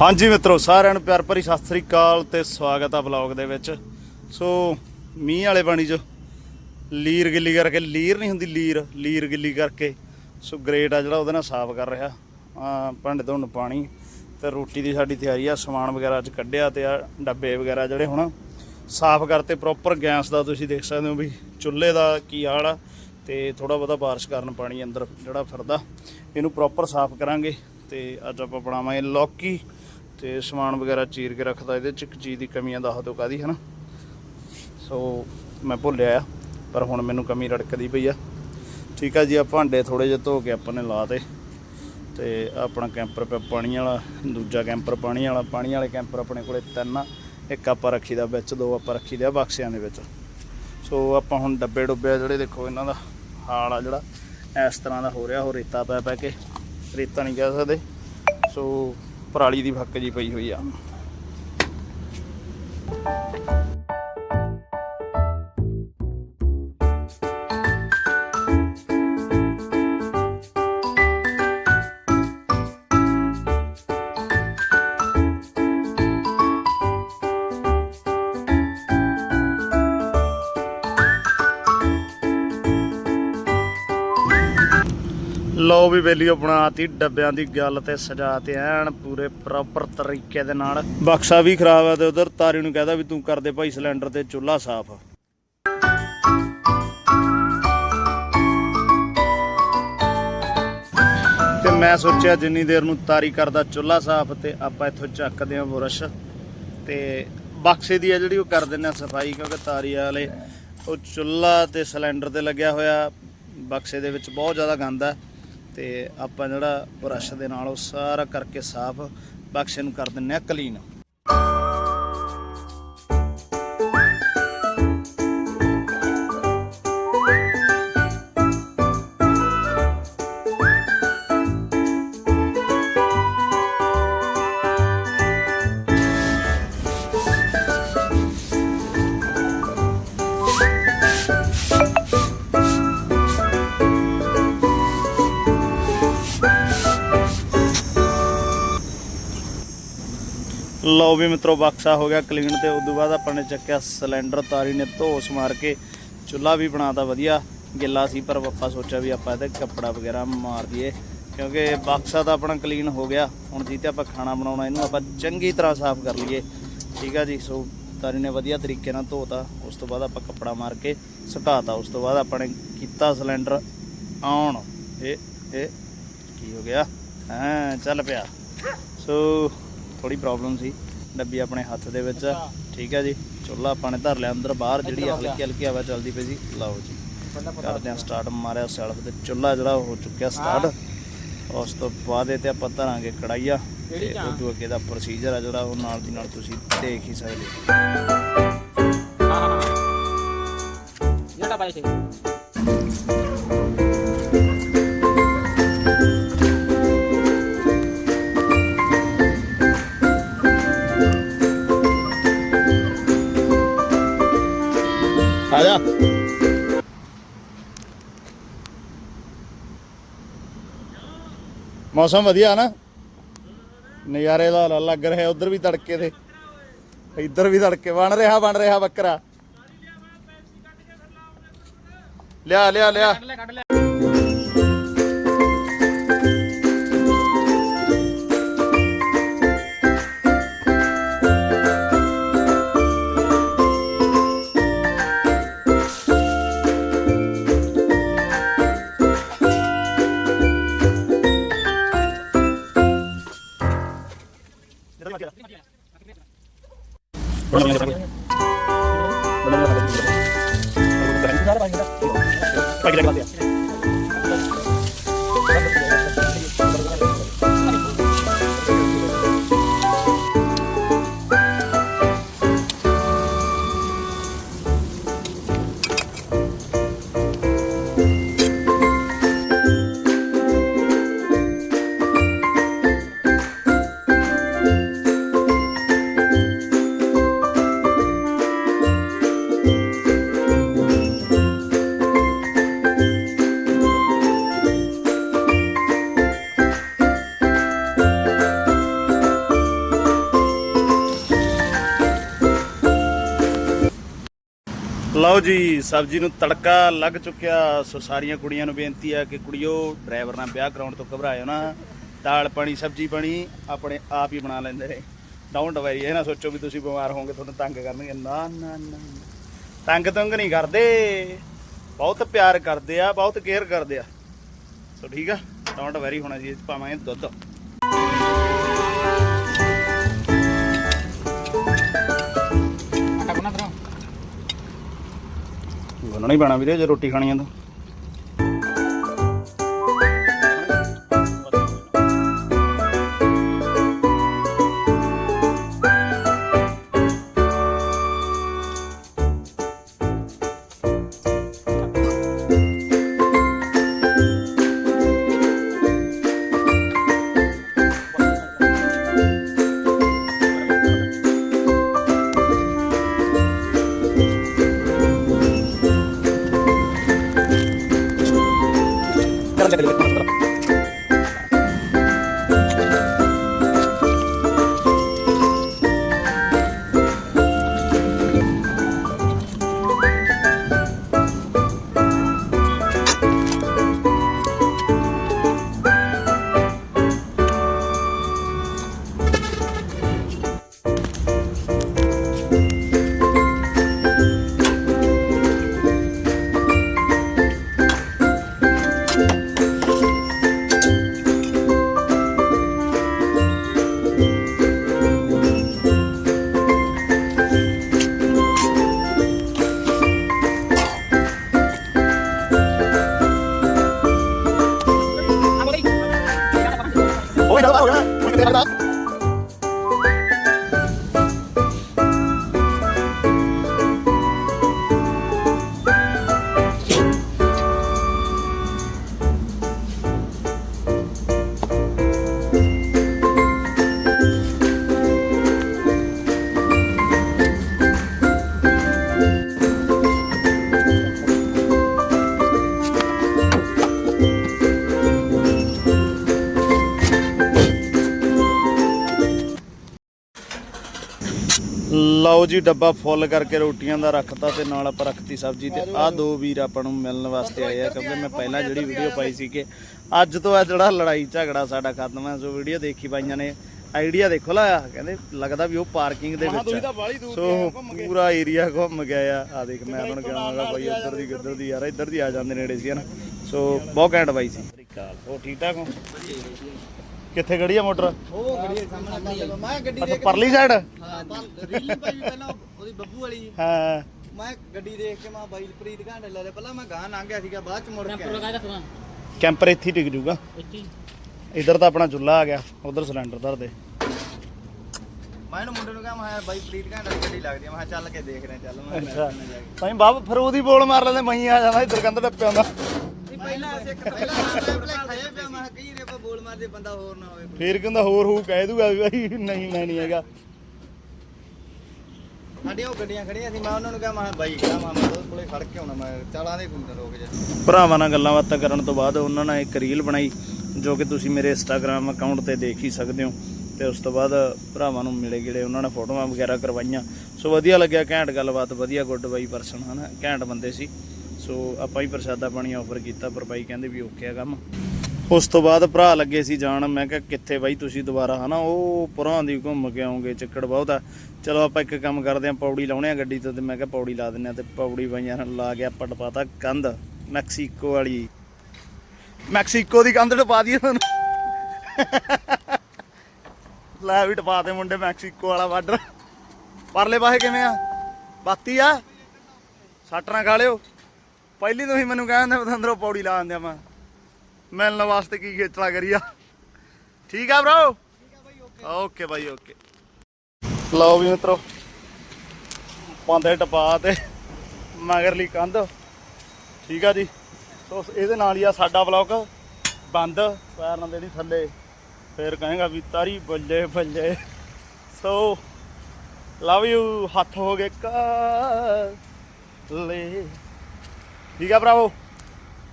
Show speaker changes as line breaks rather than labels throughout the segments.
ਹਾਂਜੀ ਮਿੱਤਰੋ, ਸਾਰਿਆਂ ਨੂੰ ਪਿਆਰ ਭਰੀ ਸਤਿ ਸ੍ਰੀ ਅਕਾਲ ਤੇ ਸਵਾਗਤ ਆ ਬਲੌਗ ਦੇ ਵਿੱਚ। ਸੋ, ਮੀਂਹ ਵਾਲੇ ਪਾਣੀ 'ਚ ਲੀਰ ਗਿੱਲੀ ਕਰਕੇ, ਲੀਰ ਨਹੀਂ ਹੁੰਦੀ ਲੀਰ ਲੀਰ ਗਿੱਲੀ ਕਰਕੇ। ਸੋ, ਗ੍ਰੇਟ ਆ ਜਿਹੜਾ ਉਹਦੇ ਨਾਲ ਸਾਫ਼ ਕਰ ਰਿਹਾ। ਆ, ਭਾਂਡੇ ਧੋਣ ਨੂੰ ਪਾਣੀ ਤੇ ਰੋਟੀ ਦੀ ਸਾਡੀ ਤਿਆਰੀ ਆ, ਸਮਾਨ ਵਗੈਰਾ ਅੱਜ ਕੱਢਿਆ ਤੇ ਆ, ਡੱਬੇ ਵਗੈਰਾ ਜਿਹੜੇ ਹੁਣ ਸਾਫ਼ ਕਰਤੇ ਪ੍ਰੋਪਰ ਗੈਸ ਦਾ ਤੁਸੀਂ ਦੇਖ ਸਕਦੇ ਹੋ ਵੀ ਚੁੱਲ੍ਹੇ ਦਾ ਕੀ ਹਾਲ ਆ ਤੇ ਥੋੜਾ ਬਹੁਤਾ ਬਾਰਿਸ਼ ਕਾਰਨ ਪਾਣੀ ਅੰਦਰ ਜਿਹੜਾ ਫਿਰਦਾ। ਇਹਨੂੰ ਪ੍ਰੋਪਰ ਸਾਫ਼ ਕਰਾਂਗੇ ਤੇ ਅੱਜ ਆਪਾਂ ਬਣਾਵਾਂਗੇ ਲੌਕੀ। ਤੇ ਸਮਾਨ ਵਗੈਰਾ ਚੀਰ ਕੇ ਰੱਖਦਾ, ਇਹਦੇ ਚ ਇੱਕ ਚੀਜ਼ ਦੀ ਕਮੀ ਆ, ਦੱਸ ਦਿਓ ਕਾਦੀ ਹਨਾ? ਸੋ ਮੈਂ ਭੁੱਲਿਆ ਆ, ਪਰ ਹੁਣ ਮੈਨੂੰ ਕਮੀ ਰੜਕਦੀ ਪਈ ਆ। ਠੀਕ ਆ ਜੀ ਆ ਭਾਂਡੇ ਥੋੜੇ ਜਿਹੇ ਧੋ ਕੇ ਆਪਾਂ ਨੇ ਲਾਤੇ ਤੇ। ਆਪਣਾ ਕੈਂਪਰ ਪਿਆ ਪਾਣੀ ਵਾਲਾ, ਦੂਜਾ ਕੈਂਪਰ ਪਾਣੀ ਵਾਲਾ, ਪਾਣੀ ਵਾਲੇ ਕੈਂਪਰ ਆਪਣੇ ਕੋਲੇ ਤਿੰਨ ਆ। ਇੱਕ ਆਪਾਂ ਰੱਖੀਦਾ ਵਿੱਚ, ਦੋ ਆਪਾਂ ਰੱਖੀਦੇ ਆ ਬਕਸਿਆਂ ਦੇ ਵਿੱਚ। ਸੋ ਆਪਾਂ ਹੁਣ ਡੱਬੇ ਡੁੱਬੇ ਆ ਜਿਹੜੇ ਦੇਖੋ ਇਹਨਾਂ ਦਾ, ਹਾਲ ਆ ਜਿਹੜਾ। ਇਸ ਤਰ੍ਹਾਂ ਦਾ ਹੋ ਰਿਹਾ, ਉਹ ਰੇਤਾ ਪੈ ਪੈ ਕੇ। ਰੇਤਾ ਨਹੀਂ ਕਹਿ ਸਕਦੇ। ਸੋ ਪਰਾਲੀ ਦੀ ਫੱਕ ਜੀ ਪਈ ਹੋਈ ਆ। ਲਓ ਵੀ ਵੇਲੀਓ ਬਣਾਤੀ, ਡੱਬਿਆਂ ਦੀ ਗੱਲ ਤੇ ਸਜਾ ਤੇ ਐਨ ਪੂਰੇ ਪ੍ਰੋਪਰ ਤਰੀਕੇ ਦੇ ਨਾਲ। ਬਕਸਾ ਵੀ ਖਰਾਬ ਆ ਤੇ ਉਧਰ ਤਾਰੀ ਨੂੰ ਕਹਦਾ ਵੀ ਤੂੰ ਕਰ ਦੇ ਭਾਈ ਸਿਲੰਡਰ ਤੇ ਚੁੱਲ੍ਹਾ ਸਾਫ਼। ਤੇ ਮੈਂ ਸੋਚਿਆ ਜਿੰਨੀ ਦੇਰ ਨੂੰ ਤਾਰੀ ਕਰਦਾ ਚੁੱਲ੍ਹਾ ਸਾਫ਼ ਤੇ ਆਪਾਂ ਇੱਥੋਂ ਚੱਕਦੇ ਹਾਂ ਬੁਰਸ਼। ਤੇ ਬਕਸੇ ਦੀ ਆ ਜਿਹੜੀ ਉਹ ਕਰ ਦਿੰਦੇ ਆ ਸਫ਼ਾਈ, ਕਿਉਂਕਿ ਤਾਰੀ ਵਾਲੇ ਉਹ ਚੁੱਲ੍ਹਾ ਤੇ ਸਿਲੰਡਰ ਤੇ ਲੱਗਿਆ ਹੋਇਆ। ਬਕਸੇ ਦੇ ਵਿੱਚ ਬਹੁਤ ਜ਼ਿਆਦਾ ਗੰਦ ਆ। ਤੇ ਆਪਾਂ ਜਿਹੜਾ ਬਰਸ਼ ਦੇ ਨਾਲ ਉਹ ਸਾਰਾ ਕਰਕੇ ਸਾਫ਼ ਬਕਸੇ ਨੂੰ ਕਰ ਦਿੰਨੇ ਆ ਕਲੀਨ ਲਓ ਵੀ ਮਿੱਤਰੋ, ਬਕਸਾ ਹੋ ਗਿਆ ਕਲੀਨ ਤੇ ਉਸ ਤੋਂ ਬਾਅਦ ਆਪਾਂ ਨੇ ਚੱਕਿਆ ਸਿਲੰਡਰ ਤਾਰੀ ਨੇ ਧੋਸ ਮਾਰ ਕੇ ਚੁੱਲ੍ਹਾ ਵੀ ਬਣਾਤਾ ਵਧੀਆ। ਗਿੱਲਾ ਸੀ, ਪਰ ਆਪਾਂ ਸੋਚਿਆ ਵੀ ਆਪਾਂ ਇਹਦੇ ਕੱਪੜਾ ਵਗੈਰਾ ਮਾਰ ਦਈਏ, ਕਿਉਂਕਿ ਬਕਸਾ ਤਾਂ ਆਪਣਾ ਕਲੀਨ ਹੋ ਗਿਆ। ਹੁਣ ਜੀ ਤੇ ਆਪਾਂ ਖਾਣਾ ਬਣਾਉਣਾ, ਇਹਨੂੰ ਆਪਾਂ ਚੰਗੀ ਤਰ੍ਹਾਂ ਸਾਫ਼ ਕਰ ਲਈਏ। ਠੀਕ ਆ ਜੀ, ਸੋ ਤਾਰੀ ਨੇ ਵਧੀਆ ਤਰੀਕੇ ਨਾਲ ਧੋਤਾ, ਉਸ ਤੋਂ ਬਾਅਦ ਆਪਾਂ ਕੱਪੜਾ ਮਾਰ ਕੇ ਸੁਕਾਤਾ, ਉਸ ਤੋਂ ਬਾਅਦ ਆਪਾਂ ਨੇ ਕੀਤਾ ਸਿਲੰਡਰ ਆਨ ਇਹ ਇਹ ਕੀ ਹੋ ਗਿਆ? ਹਾਂ, ਚੱਲ ਪਿਆ। ਸੋ ਥੋੜੀ ਪ੍ਰੋਬਲਮ ਸੀ ਡੱਬੀ ਆਪਣੇ ਹੱਥ ਦੇ ਵਿੱਚ। ਆ। ਠੀਕ ਹੈ ਜੀ। ਚੁੱਲ੍ਹਾ ਆਪਾਂ ਨੇ ਧਰ ਲਿਆ ਅੰਦਰ ਬਾਹਰ ਜਿਹੜੀ ਹਲਕੀ ਹਲਕੀ ਹਵਾ ਚੱਲਦੀ ਪਈ ਸੀ ਲਓ ਜੀ। ਕਰਦੇ ਆ ਸਟਾਰਟ ਮਾਰਿਆ ਸੈਲਫ ਤੇ ਚੁੱਲ੍ਹਾ ਜਿਹੜਾ ਹੋ ਚੁੱਕਿਆ ਸਟਾਰਟ ਉਸ ਤੋਂ ਬਾਅਦ ਇਹ ਤੇ ਆਪਾਂ ਧਰਾਂਗੇ ਕੜਾਈਆ ਤੇ ਉਦੋਂ ਅੱਗੇ ਦਾ ਪ੍ਰੋਸੀਜਰ ਆ ਜਿਹੜਾ ਉਹ ਨਾਲ ਦੀ ਨਾਲ ਤੁਸੀਂ ਦੇਖ ਹੀ ਸਕਦੇ ਹੋ।
Ini apa sih?
ਮੌਸਮ ਵਧੀਆ ਨਾ। ਨਜ਼ਾਰੇ ਦਾ ਲ- ਲੱਗ ਰਿਹਾ, ਉਧਰ ਵੀ ਤੜਕੇ ਤੇ ਇੱਧਰ ਵੀ ਤੜਕੇ, ਬਣ ਰਿਹਾ ਬਣ ਰਿਹਾ ਬੱਕਰਾ। ਲਿਆ ਲਿਆ ਲਿਆ। ਲਓ ਜੀ, ਸਬਜ਼ੀ ਨੂੰ ਤੜਕਾ ਲੱਗ ਚੁੱਕਿਆ। ਸੋ ਸਾਰੀਆਂ ਕੁੜੀਆਂ ਨੂੰ ਬੇਨਤੀ ਆ ਕਿ ਕੁੜੀਓ, ਡਰਾਈਵਰ ਨਾਲ ਵਿਆਹ ਕਰਾਉਣ ਤੋਂ ਘਬਰਾਇਓ ਨਾ। ਦਾਲ ਪਾਣੀ, ਸਬਜ਼ੀ ਪਾਣੀ ਆਪਣੇ ਆਪ ਹੀ ਬਣਾ ਲੈਂਦੇ ਨੇ। ਡੋਂਟ ਵੈਰੀ ਇਹ ਨਾ ਸੋਚੋ ਵੀ ਤੁਸੀਂ ਬਿਮਾਰ ਹੋਵੋਗੇ, ਤੁਹਾਨੂੰ ਤੰਗ ਕਰਨਗੇ। ਨਾ ਨਾ ਨਾ ਤੰਗ ਤੰਗ ਨਹੀਂ ਕਰਦੇ। ਬਹੁਤ ਪਿਆਰ ਕਰਦੇ ਆ, ਬਹੁਤ ਕੇਅਰ ਕਰਦੇ ਆ। ਸੋ ਠੀਕ ਆ ਡੋਂਟ ਵੈਰੀ ਹੋਣਾ ਜੀ ਇਹ ਪਾਵਾਂਗੇ ਦੁੱਧ। ਗੁੰਨਣਾ ਹੀ ਪੈਣਾ ਵੀਰੇ ਜੇ ਰੋਟੀ ਖਾਣੀ ਆ ਤਾਂ। ਓਏ ਨਾ ਹੋ ਗਿਆ ਹੁਣ ਕਿੱਥੇ ਖੜਦਾ ਲਓ ਜੀ ਡੱਬਾ ਫੁੱਲ ਕਰਕੇ ਰੋਟੀਆਂ ਦਾ ਰੱਖਤਾ ਤੇ ਨਾਲ ਆਪਾਂ ਰੱਖਤੀ ਸਬਜ਼ੀ ਤੇ ਆਹ ਦੋ ਵੀਰ ਆਪਾਂ ਨੂੰ ਮਿਲਣ ਵਾਸਤੇ ਆਏ ਆ ਕਿਉਂਕਿ ਮੈਂ ਪਹਿਲਾਂ ਜਿਹੜੀ ਵੀਡੀਓ ਪਾਈ ਸੀ ਕਿ ਅੱਜ ਤੋਂ ਆ ਜਿਹੜਾ ਲੜਾਈ ਝਗੜਾ ਸਾਡਾ ਖਤਮ ਹੈ ਸੋ ਵੀਡੀਓ ਦੇਖੀ ਪਾਈਆਂ ਨੇ। ਆਈਡੀਆ ਦੇਖੋ ਲਾਇਆ ਕਹਿੰਦੇ ਲੱਗਦਾ ਵੀ ਉਹ ਪਾਰਕਿੰਗ ਦੇ ਵਿੱਚ ਆ। ਸੋ ਪੂਰਾ ਏਰੀਆ ਘੁੰਮ ਗਿਆ ਆ ਆ ਦੇਖ ਮੈਂ ਤੁਹਾਨੂੰ ਕਹਾਂਗਾ ਬਾਈ ਇੱਧਰ ਦੀ ਕਿੱਧਰ ਦੀ ਯਾਰ ਇੱਧਰ ਦੀ ਆ ਜਾਂਦੇ ਨੇੜੇ ਸੀ ਹਨ ਸੋ ਬਹੁਤ ਘੈਂਟ ਬਾਈ ਸੀ। ਉਹ ਠੀਕ ਠਾਕ ਹੋ? ਕਿੱਥੇ ਖੜੀ ਆ ਮੋਟਰ?
ਉਹ ਗੱਡੀ ਦੇ ਸਾਹਮਣੇ ਖੜੀ ਆ ਮੈਂ ਗੱਡੀ
ਅੱਛਾ ਪਰਲੀ ਸਾਈਡ
ਹਾਂ ਰੀਲ ਪਾਈ ਵੀ ਪਹਿਲਾਂ ਉਹਦੀ ਬੱਬੂ ਵਾਲੀ।
ਹਾਂ।
ਮੈਂ ਗੱਡੀ ਦੇਖ ਕੇ ਮੈਂ ਬਾਈ ਪ੍ਰੀਤ ਘਾਂਡੇ ਲੈ ਲਿਆ। ਪਹਿਲਾਂ ਮੈਂ ਗਾਂ ਲੰਘ ਗਿਆ ਸੀਗਾ ਬਾਅਦ ਚ ਮੁੜ ਕੇ ਆਇਆ।
ਕੈਂਪਰ ਇੱਥੇ ਹੀ ਟਿਕ ਜੂਗਾ। ਇੱਧਰ ਤਾਂ ਆਪਣਾ ਚੁੱਲ੍ਹਾ ਆ ਗਿਆ ਉਧਰ ਸਿਲੰਡਰ ਧਰ ਦੇ।
ਮੈਂ ਇਹਨੂੰ ਮੁੰਡੇ ਨੂੰ ਕਿਹਾ ਮੈਂ ਕਿਹਾ ਬਾਈ ਪ੍ਰੀਤ ਘਾਂਡੇ ਦੀ ਗੱਡੀ ਲੱਗਦੀ ਆ। ਮੈਂ ਕਿਹਾ ਚੱਲ ਕੇ ਦੇਖ ਰਹੇ ਚੱਲ ਮੈਂ
ਅੱਛਾ। ਭਾਈ ਬਾਬ ਫਿਰ ਉਹਦੀ ਬੋਲ ਮਾਰ ਲੈਂਦੇ ਮਹੀਂ ਆ ਜਾਂਦਾ ਇੱਧਰ ਕੰਧ ਟੱਪਿਆ ਹੁੰਦਾ
ਪਹਿਲਾਂ ਅਸੀਂ ਇੱਕ ਪਹਿਲਾਂ ਮੈਂ ਖਾਇਆ ਪਿਆ ਮੈਂ ਕਿਹਾ ਕਈ ਰੇ ਆਪਾਂ ਬੋਲ ਮਾਰਦੇ ਬੰਦਾ ਹੋਰ ਨਾ ਹੋਵੇ। ਕੋਈ।
ਫੇਰ ਕਹਿੰਦਾ ਹੋਰ ਹੂ ਕਹਿ ਦੂਗਾ ਵੀ ਭਾਈ ਨਹੀਂ ਮੈਂ ਨਹੀਂ ਹੈਗਾ।
ਸਾਡੀਆਂ ਉਹ ਗੱਡੀਆਂ ਖੜੀਆਂ ਸੀ ਮੈਂ ਉਹਨਾਂ ਨੂੰ ਕਿਹਾ ਮੈਂ ਕਿਹਾ ਬਾਈ ਕਿਹਾ ਮੈਂ ਮੈਂ ਉਹਦੇ ਕੋਲੇ ਖੜ ਕੇ ਆਉਣਾ ਮੈਂ ਚਾਲਾਂ ਦੇ ਕੁੰਡੇ ਰੋਕ ਜਾ।
ਭਰਾਵਾਂ ਨਾਲ ਗੱਲਾਂ ਬਾਤਾਂ ਕਰਨ ਤੋਂ ਬਾਅਦ ਉਹਨਾਂ ਨੇ ਇੱਕ ਰੀਲ ਬਣਾਈ ਜੋ ਕਿ ਤੁਸੀਂ ਮੇਰੇ ਇੰਸਟਾਗ੍ਰam ਅਕਾਊਂਟ ਤੇ ਦੇਖ ਹੀ ਸਕਦੇ ਹੋ। ਤੇ ਉਸ ਤੋਂ ਬਾਅਦ ਭਰਾਵਾਂ ਨੂੰ ਮਿਲੇ ਗਿਲੇ ਉਹਨਾਂ ਨੇ ਫੋਟੋਆਂ ਵਗੈਰਾ ਕਰਵਾਈਆਂ। ਸੋ ਵਧੀਆ ਲੱਗਿਆ ਘੈਂਟ ਗੱਲਬਾਤ ਵਧੀਆ ਗੁੱਡ ਬਾਈ ਪਰਸਨ ਹਨਾ? ਘੈਂਟ ਬੰਦੇ ਸੀ। ਸੋ ਆਪਾਂ ਹੀ ਪ੍ਰਸ਼ਾਦਾ ਪਾਣੀ ਆਫਰ ਕੀਤਾ, ਪਰ ਬਾਈ ਕਹਿੰਦੇ ਵੀ ਓਕੇ ਆ ਕੰਮ। ਉਸ ਤੋਂ ਬਾਅਦ ਭਰਾ ਲੱਗੇ ਸੀ ਜਾਣ, ਮੈਂ ਕਿਹਾ, ਕਿੱਥੇ ਬਾਈ ਤੁਸੀਂ ਦੁਬਾਰਾ? ਹਨਾ, ਉਹ ਪੁਰਾਂ ਦੀ ਘੁੰਮ ਕੇ ਆਉਂਗੇ, ਚੱਕੜ ਬਹੁਤ ਚਲੋ ਆਪਾਂ ਇੱਕ ਕੰਮ ਕਰਦੇ ਆਂ, ਪੌੜੀ ਲਾਉਣੇ ਆ ਗੱਡੀ ਤੋਂ, ਤੇ ਮੈਂ ਕਿਹਾ ਪੌੜੀ ਲਾ ਦਿੰਨੇ ਆ, ਤੇ ਪੌੜੀ ਬਾਈਆਂ ਨਾਲ ਲਾ ਕੇ ਆਪਾਂ ਟਪਾਤਾ ਕੰਧ, ਮੈਕਸੀਕੋ ਵਾਲੀ। ਮੈਕਸੀਕੋ ਦੀ ਕੰਧ ਟਪਾ ਦਈਏ ਤੁਹਾਨੂੰ। ਲੈ ਵੀ ਟਪਾ ਦੇ ਮੁੰਡੇ, ਮੈਕਸੀਕੋ ਵਾਲਾ ਬਾਰਡਰ। ਪਰਲੇ ਪਾਸੇ ਕਿਵੇਂ ਆ? ਬਾਤੀ ਆ? ਸੱਟ ਨਾ ਖਾ ਲਿਓ। ਪਹਿਲੀ ਤੋਂ ਹੀ ਮੈਨੂੰ ਕਹਿੰਦੇ ਬਤੰਦਰੋਂ ਪੌੜੀ ਲਾ ਦਿੰਦੇ ਆ ਮੈਂ ਮਿਲਣ ਵਾਸਤੇ ਕੀ ਖੇਚਲਾ ਕਰੀਆ ਠੀਕ ਆ ਬ్రో ਓਕੇ ਬਾਈ ਓਕੇ ਲਓ ਵੀ ਮਿੱਤਰੋ, ਪਾਉਂਦੇ ਟਪਾ ਤੇ ਮਗਰਲੀ ਕੰਧ। ਠੀਕ ਆ ਜੀ। ਸੋ ਇਹਦੇ ਨਾਲ ਹੀ ਆ ਸਾਡਾ ਬਲੌਕ ਬੰਦ, ਪੈਰ ਨਾਲ ਦੇਣੀ ਥੱਲੇ। ਫੇਰ ਕਹੇਗਾ ਵੀ ਤਾਰੀ ਬੱਲੇ ਬੱਲੇ। ਸੋ ਲਵ ਯੂ ਹੱਥ ਹੋ ਗਏ ਕਾਲੇ। ਠੀਕ ਆ ਭਰਾਵੋ?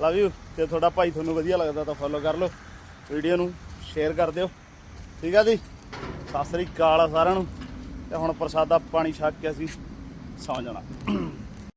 ਲਵ ਯੂ ਤੇ ਤੁਹਾਡਾ ਭਾਈ ਤੁਹਾਨੂੰ ਵਧੀਆ ਲੱਗਦਾ ਤਾਂ ਫੋਲੋ ਕਰ ਲਓ। ਵੀਡੀਓ ਨੂੰ ਸ਼ੇਅਰ ਕਰ ਦਿਓ। ਠੀਕ ਆ ਜੀ? ਸਤਿ ਸ੍ਰੀ ਅਕਾਲ ਆ ਸਾਰਿਆਂ ਨੂੰ। ਤੇ ਹੁਣ ਪ੍ਰਸਾਦਾ ਪਾਣੀ ਛਕ ਕੇ ਅਸੀਂ ਸੌਂ ਜਾਣਾ।